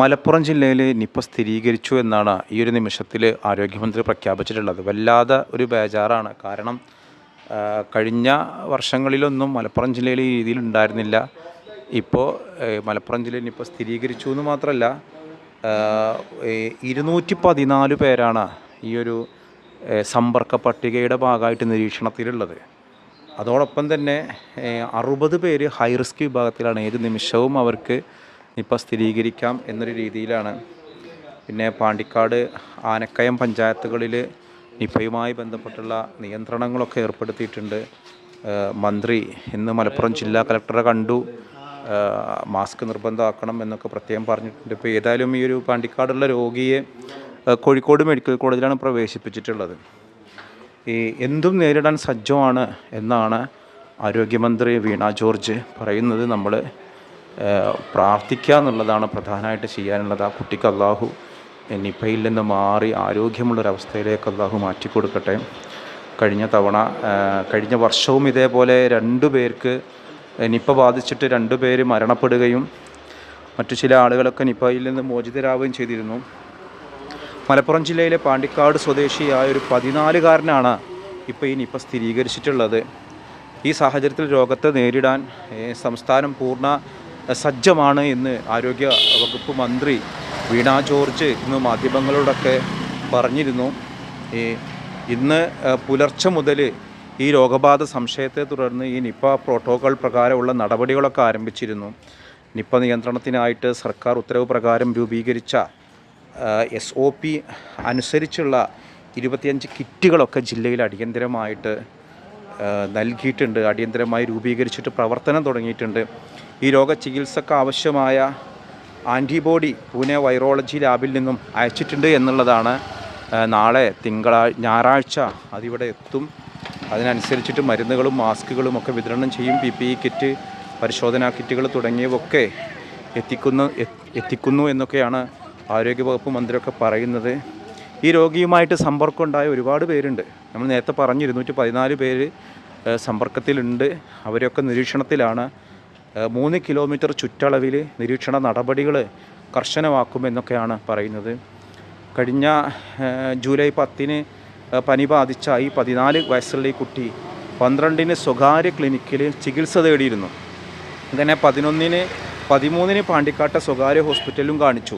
മലപ്പുറം ജില്ലയിൽ നിപ്പ സ്ഥിരീകരിച്ചു എന്നാണ് ഈ ഒരു നിമിഷത്തിൽ ആരോഗ്യമന്ത്രി പ്രഖ്യാപിച്ചിട്ടുള്ളത്. വല്ലാതെ ഒരു ബേജാറാണ്. കാരണം കഴിഞ്ഞ വർഷങ്ങളിലൊന്നും മലപ്പുറം ജില്ലയിൽ ഈ രീതിയിൽ ഉണ്ടായിരുന്നില്ല. ഇപ്പോൾ മലപ്പുറം ജില്ലയിൽ നിപ്പ സ്ഥിരീകരിച്ചു എന്ന് മാത്രമല്ല ഇരുന്നൂറ്റി പതിനാല് പേരാണ് ഈ ഒരു സമ്പർക്ക പട്ടികയുടെ ഭാഗമായിട്ട് നിരീക്ഷണത്തിലുള്ളത്. അതോടൊപ്പം തന്നെ അറുപത് പേര് ഹൈ റിസ്ക് വിഭാഗത്തിലാണ്. ഏത് നിമിഷവും അവർക്ക് നിപ്പ സ്ഥിരീകരിക്കാം എന്നൊരു രീതിയിലാണ്. പിന്നെ പാണ്ടിക്കാട് ആനക്കയം പഞ്ചായത്തുകളിൽ നിപ്പയുമായി ബന്ധപ്പെട്ടുള്ള നിയന്ത്രണങ്ങളൊക്കെ ഏർപ്പെടുത്തിയിട്ടുണ്ട്. മന്ത്രി ഇന്ന് മലപ്പുറം ജില്ലാ കലക്ടറെ കണ്ടു. മാസ്ക് നിർബന്ധമാക്കണം എന്നൊക്കെ പ്രത്യേകം പറഞ്ഞിട്ടുണ്ട്. ഇപ്പോൾ ഏതായാലും ഈ ഒരു പാണ്ടിക്കാടുള്ള രോഗിയെ കോഴിക്കോട് മെഡിക്കൽ കോളേജിലാണ് പ്രവേശിപ്പിച്ചിട്ടുള്ളത്. ഈ എന്തും നേരിടാൻ സജ്ജമാണ് എന്നാണ് ആരോഗ്യമന്ത്രി വീണ ജോർജ് പറയുന്നത് നമ്മൾ പ്രാർത്ഥിക്കുക എന്നുള്ളതാണ് പ്രധാനമായിട്ട് ചെയ്യാനുള്ളത്. ആ കുട്ടിക്ക് അള്ളാഹു നിപ്പയിൽ നിന്ന് മാറി ആരോഗ്യമുള്ളൊരവസ്ഥയിലേക്ക് അള്ളാഹു മാറ്റിക്കൊടുക്കട്ടെ. കഴിഞ്ഞ തവണ കഴിഞ്ഞ വർഷവും ഇതേപോലെ രണ്ടു പേർക്ക് നിപ്പ ബാധിച്ചിട്ട് രണ്ടു പേര് മരണപ്പെടുകയും മറ്റു ചില ആളുകളൊക്കെ നിപ്പയിൽ നിന്ന് മോചിതരാവുകയും ചെയ്തിരുന്നു. മലപ്പുറം ജില്ലയിലെ പാണ്ടിക്കാട് സ്വദേശിയായ ഒരു പതിനാലുകാരനാണ് ഇപ്പോൾ ഈ നിപ്പ സ്ഥിരീകരിച്ചിട്ടുള്ളത്. ഈ സാഹചര്യത്തിൽ രോഗത്തെ നേരിടാൻ സംസ്ഥാനം പൂർണ സജ്ജമാണ് എന്ന് ആരോഗ്യ വകുപ്പ് മന്ത്രി വീണ ജോർജ് ഇന്ന് മാധ്യമങ്ങളോടൊക്കെ പറഞ്ഞിരുന്നു. ഈ ഇന്ന് പുലർച്ചെ മുതൽ ഈ രോഗബാധ സംശയത്തെ തുടർന്ന് ഈ നിപ്പ പ്രോട്ടോകോൾ പ്രകാരമുള്ള നടപടികളൊക്കെ ആരംഭിച്ചിരുന്നു. നിപ്പ നിയന്ത്രണത്തിനായിട്ട് സർക്കാർ ഉത്തരവ് പ്രകാരം രൂപീകരിച്ച എസ് ഒ പി അനുസരിച്ചുള്ള ഇരുപത്തിയഞ്ച് കിറ്റുകളൊക്കെ ജില്ലയിൽ അടിയന്തരമായിട്ട് നൽകിയിട്ടുണ്ട് അടിയന്തരമായി രൂപീകരിച്ചിട്ട് പ്രവർത്തനം തുടങ്ങിയിട്ടുണ്ട്. ഈ രോഗ ചികിത്സക്ക് ആവശ്യമായ ആന്റിബോഡി പൂനെ വൈറോളജി ലാബിൽ നിന്നും അയച്ചിട്ടുണ്ട് എന്നുള്ളതാണ് നാളെ തിങ്കളാഴ്ച ഞായറാഴ്ച അതിവിടെ എത്തും. അതിനനുസരിച്ചിട്ട് മരുന്നുകളും മാസ്കുകളും ഒക്കെ വിതരണം ചെയ്യും. പി പി ഇ കിറ്റ് പരിശോധനാ കിറ്റുകൾ തുടങ്ങിയവയൊക്കെ എത്തിക്കുന്നു എത്ത്- എത്തിക്കുന്നു എന്നൊക്കെയാണ് ആരോഗ്യവകുപ്പ് മന്ത്രിയൊക്കെ പറയുന്നത്. ഈ രോഗിയുമായിട്ട് സമ്പർക്കമുണ്ടായ ഒരുപാട് പേരുണ്ട്. നമ്മൾ നേരത്തെ പറഞ്ഞു ഇരുന്നൂറ്റി പതിനാല് പേര് സമ്പർക്കത്തിലുണ്ട്. അവരൊക്കെ നിരീക്ഷണത്തിലാണ്. മൂന്ന് കിലോമീറ്റർ ചുറ്റളവിൽ നിരീക്ഷണ നടപടികൾ കർശനമാക്കുമെന്നൊക്കെയാണ് പറയുന്നത്. കഴിഞ്ഞ ജൂലൈ പത്തിന് പനി ബാധിച്ച ഈ പതിനാല് വയസ്സുള്ള ഈ കുട്ടി പന്ത്രണ്ടിന് സ്വകാര്യ ക്ലിനിക്കിൽ ചികിത്സ തേടിയിരുന്നു. ഇങ്ങനെ പതിനൊന്നിന് പതിമൂന്നിന് പാണ്ടിക്കാട്ടെ സ്വകാര്യ ഹോസ്പിറ്റലും കാണിച്ചു.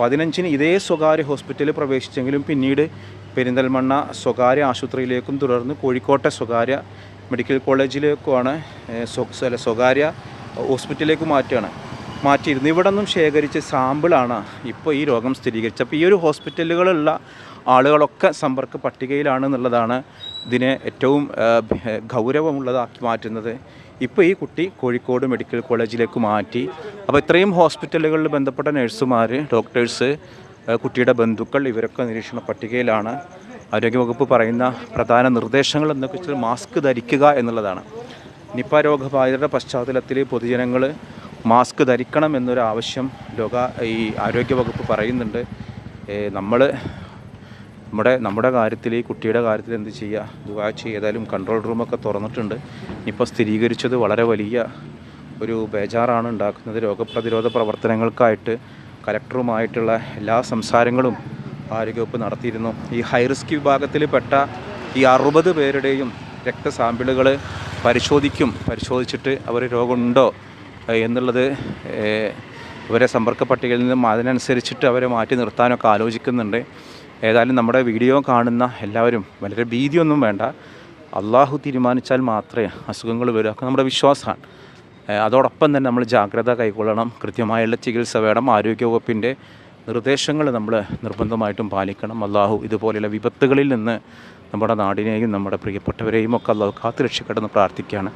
പതിനഞ്ചിന് ഇതേ സ്വകാര്യ ഹോസ്പിറ്റലിൽ പ്രവേശിച്ചെങ്കിലും പിന്നീട് പെരിന്തൽമണ്ണ സ്വകാര്യ ആശുപത്രിയിലേക്കും തുടർന്ന് കോഴിക്കോട്ടെ സ്വകാര്യ മെഡിക്കൽ കോളേജിലേക്കുമാണ് സ്വകാര്യ ഹോസ്പിറ്റലിലേക്ക് മാറ്റുകയാണ്. മാറ്റിയിരുന്നു ഇവിടെ നിന്നും ശേഖരിച്ച സാമ്പിളാണ് ഇപ്പോൾ ഈ രോഗം സ്ഥിരീകരിച്ചത്. അപ്പോൾ ഈ ഒരു ഹോസ്പിറ്റലുകളുള്ള ആളുകളൊക്കെ സമ്പർക്ക പട്ടികയിലാണെന്നുള്ളതാണ് ഇതിനെ ഏറ്റവും ഗൗരവമുള്ളതാക്കി മാറ്റുന്നത്. ഇപ്പോൾ ഈ കുട്ടി കോഴിക്കോട് മെഡിക്കൽ കോളേജിലേക്ക് മാറ്റി. അപ്പോൾ ഇത്രയും ഹോസ്പിറ്റലുകളിൽ ബന്ധപ്പെട്ട നഴ്സുമാർ ഡോക്ടേഴ്സ് കുട്ടിയുടെ ബന്ധുക്കൾ ഇവരൊക്കെ നിരീക്ഷണ പട്ടികയിലാണ്. ആരോഗ്യവകുപ്പ് പറയുന്ന പ്രധാന നിർദ്ദേശങ്ങൾ എന്നൊക്കെ വെച്ചാൽ മാസ്ക് ധരിക്കുക എന്നുള്ളതാണ്. നിപ്പ രോഗബാധിതരുടെ പശ്ചാത്തലത്തിൽ പൊതുജനങ്ങൾ മാസ്ക് ധരിക്കണം എന്നൊരു ആവശ്യം ലോക ഈ ആരോഗ്യവകുപ്പ് പറയുന്നുണ്ട്. നമ്മൾ നമ്മുടെ നമ്മുടെ കാര്യത്തിൽ ഈ കുട്ടിയുടെ കാര്യത്തിൽ എന്ത് ചെയ്യുക? ദുവാ ചെയ്താലും കൺട്രോൾ റൂമൊക്കെ തുറന്നിട്ടുണ്ട്. ഇപ്പോൾ സ്ഥിരീകരിച്ചത് വളരെ വലിയ ഒരു ബേജാറാണ് ഉണ്ടാക്കുന്നത്. രോഗപ്രതിരോധ പ്രവർത്തനങ്ങൾക്കായിട്ട് കലക്ടറുമായിട്ടുള്ള എല്ലാ സംസാരങ്ങളും ആരോഗ്യവകുപ്പ് നടത്തിയിരുന്നു. ഈ ഹൈറിസ്ക് വിഭാഗത്തിൽ പെട്ട ഈ അറുപത് പേരുടെയും രക്തസാമ്പിളുകൾ പരിശോധിക്കും പരിശോധിച്ചിട്ട് അവർ രോഗമുണ്ടോ എന്നുള്ളത് ഇവരെ സമ്പർക്ക പട്ടികയിൽ നിന്നും അതിനനുസരിച്ചിട്ട് അവരെ മാറ്റി നിർത്താനൊക്കെ ആലോചിക്കുന്നുണ്ട്. ഏതായാലും നമ്മുടെ വീഡിയോ കാണുന്ന എല്ലാവരും വളരെ ഭീതിയൊന്നും വേണ്ട. അള്ളാഹു തീരുമാനിച്ചാൽ മാത്രമേ അസുഖങ്ങൾ വരൂ. ഒക്കെ നമ്മുടെ വിശ്വാസമാണ്. അതോടൊപ്പം തന്നെ നമ്മൾ ജാഗ്രത കൈക്കൊള്ളണം. കൃത്യമായുള്ള ചികിത്സ വേണം. ആരോഗ്യവകുപ്പിന്റെ നിർദ്ദേശങ്ങൾ നമ്മൾ നിർബന്ധമായിട്ടും പാലിക്കണം. അള്ളാഹു ഇതുപോലെയുള്ള വിപത്തുകളിൽ നിന്ന് നമ്മുടെ നാടിനെയും നമ്മുടെ പ്രിയപ്പെട്ടവരെയും ഒക്കെ അള്ളാഹു കാത്തു രക്ഷിക്കട്ടെന്ന് പ്രാർത്ഥിക്കുകയാണ്.